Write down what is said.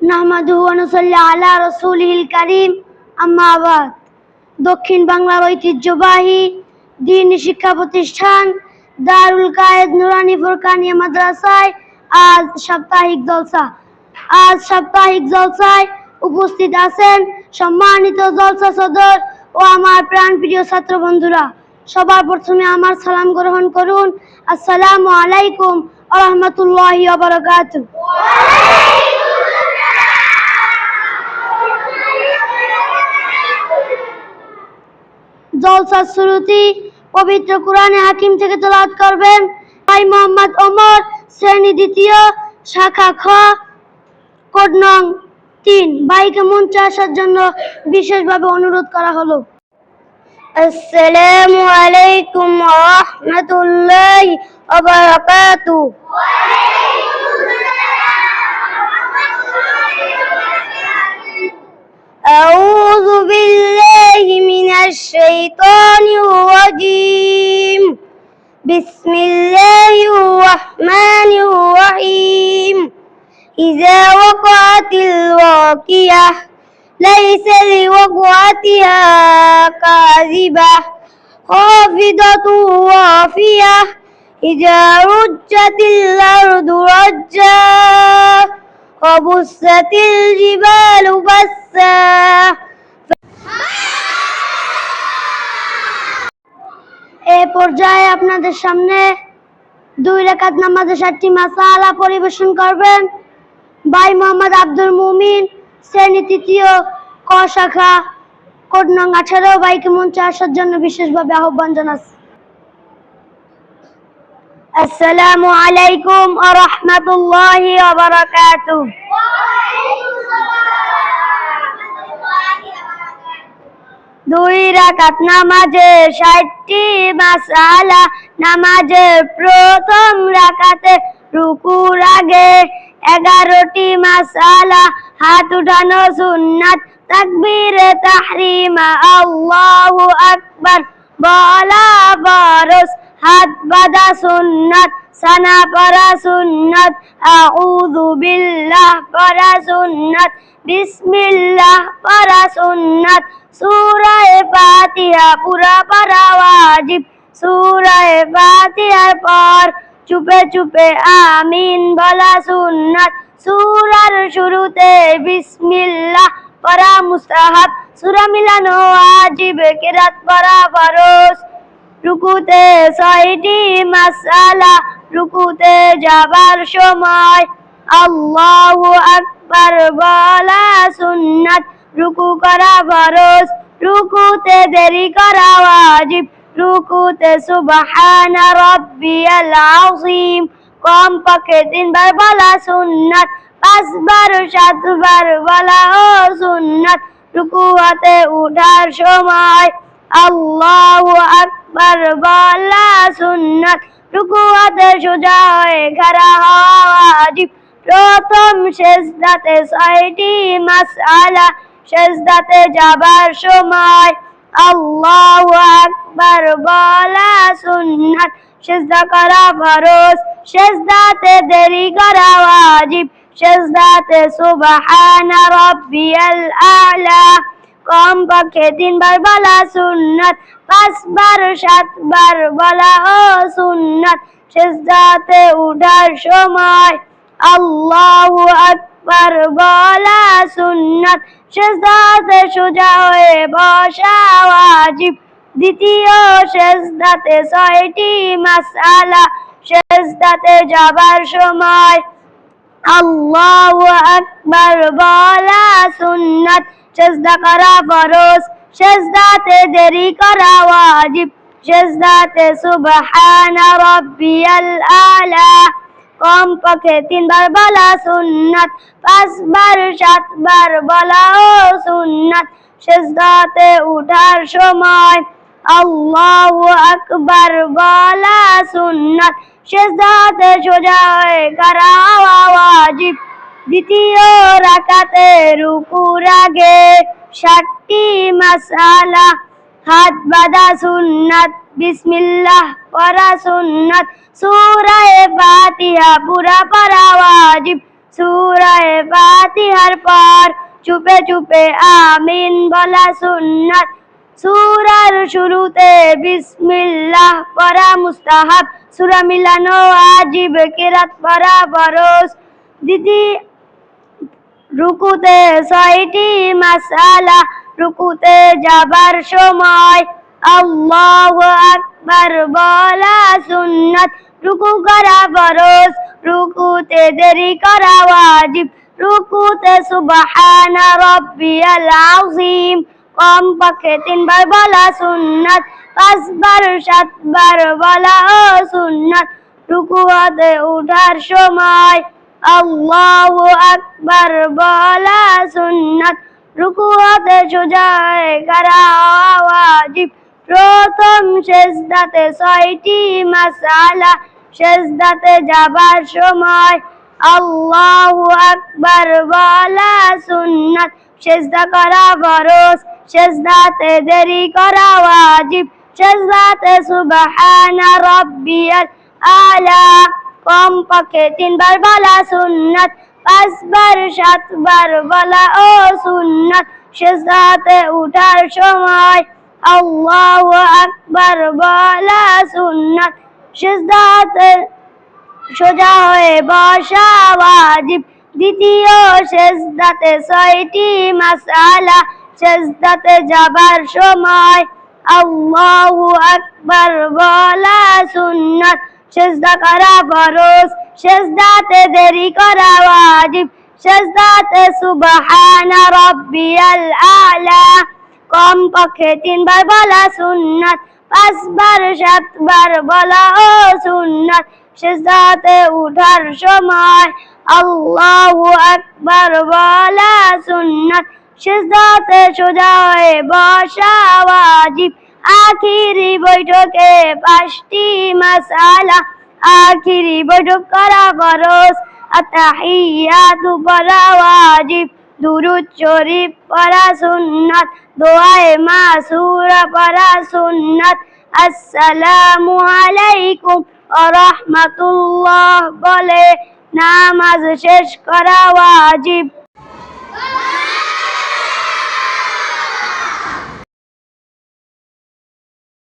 নাহমাদুহু ওয়া নুসাল্লি আলা দক্ষিণ বাংলার ঐতিহ্যবাহী দিন শিক্ষা প্রতিষ্ঠান দারুল কায়েদ নুরানি ফুরকানিয়া মাদ্রাসায় আজ সাপ্তাহিক জলসা। আজ সাপ্তাহিক জলসায় উপস্থিত আছেন সম্মানিত জলসা সদর ও আমার প্রাণপ্রিয় ছাত্র বন্ধুরা। সবার প্রথমে আমার সালাম গ্রহণ করুন। আসসালামু আলাইকুম ওয়া রাহমাতুল্লাহি শুরুতেই পবিত্র কোরআনে হাকিম থেকে করবেন। ভাই মোহাম্মদ ওমর, শ্রেণি দ্বিতীয়, শাখা খ, কোড নং তিন। ভাইকে মঞ্চে আসার জন্য বিশেষভাবে অনুরোধ করা হলো। আসসালামু আলাইকুম রাহমাতুল্লাহি أعوذ بالله من الشيطان الرجيم. بسم الله الرحمن الرحيم. إذا وقعت الواقعة ليس لوقعتها كاذبة. خافضة رافية إذا رجت الأرض رجا. وبست الجبال بسا এ পর্যায়ে আপনাদের সামনে দুই রেখাত নামাজে সাতটি মাসালা পরিবেশন করবেন ভাই মোহাম্মদ আব্দুল মুমিন শ্রেণী তৃতীয় ক শাখা কোড নং আঠারো বাইকে মঞ্চে আসার জন্য বিশেষভাবে আহ্বান জানাচ্ছি আলাইকুম ওয়া রাহমাতুল্লাহি ওয়া দুই রাকাত নামাজে ষাটটি মাসালা নামাজের প্রথম রাকাতে রুকুর আগে এগারোটি মাসালা, হাত উঠানো সুন্নাত, তাকবীর তাহরিমা, আল্লাহু আকবার, বলা ফরজ হাত বাঁধা সুন্নাত সানা পড়া সুন্নাত আউযু বিল্লাহ পড়া সুন্নাত বিসমিল্লাহ পড়া সুন্নাত সূরায়ে ফাতিহা পুরা পড়া ওয়াজিব সূরায়ে ফাতিহার পর চুপে চুপে আমিন বলা সুন্নাত সূরার শুরুতে বিসমিল্লাহ পড়া মুস্তাহাব সূরা মিলানো ওয়াজিব কিরাত পড়া ফরজ রুকুতে ছয়টি মাসালা, রুকুতে যাবার সময় আল্লাহু আকবার বলা সুন্নাত। রুকু করা ফরজ, রুকুতে দেরি করা ওয়াজিব। রুকুতে সুবহানা রাব্বিয়াল আযীম। কম পক্ষে তিনবার বলা সুন্নাত, পাঁচবার, সাতবার বলা ও সুন্নাত। রুকু হতে উঠার সময় আল্লাহু আকবার বলা সুন্নাত, রুকুয়াতে সোজা হয়ে খাড়া হওয়া ওয়াজিব প্রথম সেজদাতে ছয়টি মাসআলা, সেজদাতে যাবার সময় আল্লাহু আকবার বলা সুন্নাত, সেজদা করা ফরজ, সেজদাতে দেরি করা ওয়াজিব, সেজদাতে সুবহানা রাব্বিয়াল আ'লা। কম পক্ষে তিনবার বলা সুন্নাত, পাঁচবার সাতবার বলা ও সুন্নাত সেজদাতে উঠার সময় আল্লাহু আকবার বলা সুন্নাত। সেজদাতে সোজা হয়ে বসা ওয়াজিব। দ্বিতীয় সেজদাতে ছয়টি মাসআলা সেজদাতে যাবার সময় আল্লাহু আকবার, বলা সুন্নাত। সেজদা করা ফরজ, সেজদাতে দেরি করা ওয়াজিব। সেজদাতে সুবহানা রাব্বিয়াল আ'লা। কম পক্ষে তিনবার বলা সুন্নাত, পাঁচবার, সাতবার বলা ও সুন্নাত। সেজদাতে উঠার সময় আল্লাহু আকবার বলা সুন্নাত সেজদাতে সোজা হয়ে খাড়া হওয়া ওয়াজিব দ্বিতীয় রাকাতে রুকুর আগে ষাটটি মাসালা হাত বাঁধা সুন্নাত বিসমিল্লাহ পড়া সুন্নাত সূরায়ে ফাতিহা পুরা পড়া ওয়াজিব সুরায় ফাতিহার পর চুপে চুপে আমিন বলা সুন্নাত সুরার শুরুতে বিসমিল্লাহ পড়া মুস্তাহাব। সুরা মিলানো আজিব, কেরাত পড়া বরস দিদি রুকুতে ছয়টি মাসালা, রুকুতে যাবার সময় আল্লাহু আকবার বলা সুন্নাত। রুকু করা ফরজ, রুকুতে দেরি করা ওয়াজিব। রুকুতে সুবহানা রাব্বিয়াল আযীম। কম পক্ষে তিনবার বলা সুন্নাত, পাঁচবার সাতবার বলা ও সুন্নাত রুকুতে উঠার সময় আল্লাহু আকবার বলা সুন্নাত। রুকুতে সোজা হয়ে করা ওয়াজিব? প্রথম সেজদাতে ছয়টি মাসালা, সেজদাতে যাবার সময় আল্লাহু আকবার বলা সুন্নাত। সেজদা করা ফরজ সেজদাতে দেরি করা ওয়াজিব সেজদাতে সুবহানা রাব্বিয়াল আলা। কম পক্ষে তিনবার বলা সুন্নাত, পাঁচবার, সাতবার বলা ও সুন্নাত। সেজদাতে উঠার সময় আল্লাহু আকবার বলা সুন্নাত। সেজদাতে সোজা হয়ে বসা ওয়াজিব। দ্বিতীয় সেজদাতে ছয়টি মাসালা সেজদাতে যাবার সময় আল্লাহু আকবার বলা সুন্নাত। সেজদা করা ফরজ সেজদাতে দেরি করা ওয়াজিব সেজদাতে সুবহানা রাব্বিয়াল আলা। কম পক্ষে তিনবার বলা সুন্নাত, পাঁচবার, সাতবার বলা ও সুন্নাত। সেজদাতে উঠার সময় আল্লাহু আকবার বলা সুন্নাত। সেজদাতে সোজা হয়ে বসা ওয়াজিব আখিরি বৈঠকে পাঁচটি মাসালা আখিরি বৈঠক করা ফরজ আতাহিয়াতু পড়া ওয়াজিব দুরুদ শরীফ পড়া সুন্নাত দোয়ায়ে মাসুরা পড়া সুন্নাত আসসালামু আলাইকুম ওয়া রাহমাতুল্লাহ বলে নামাজ শেষ করা ওয়াজিব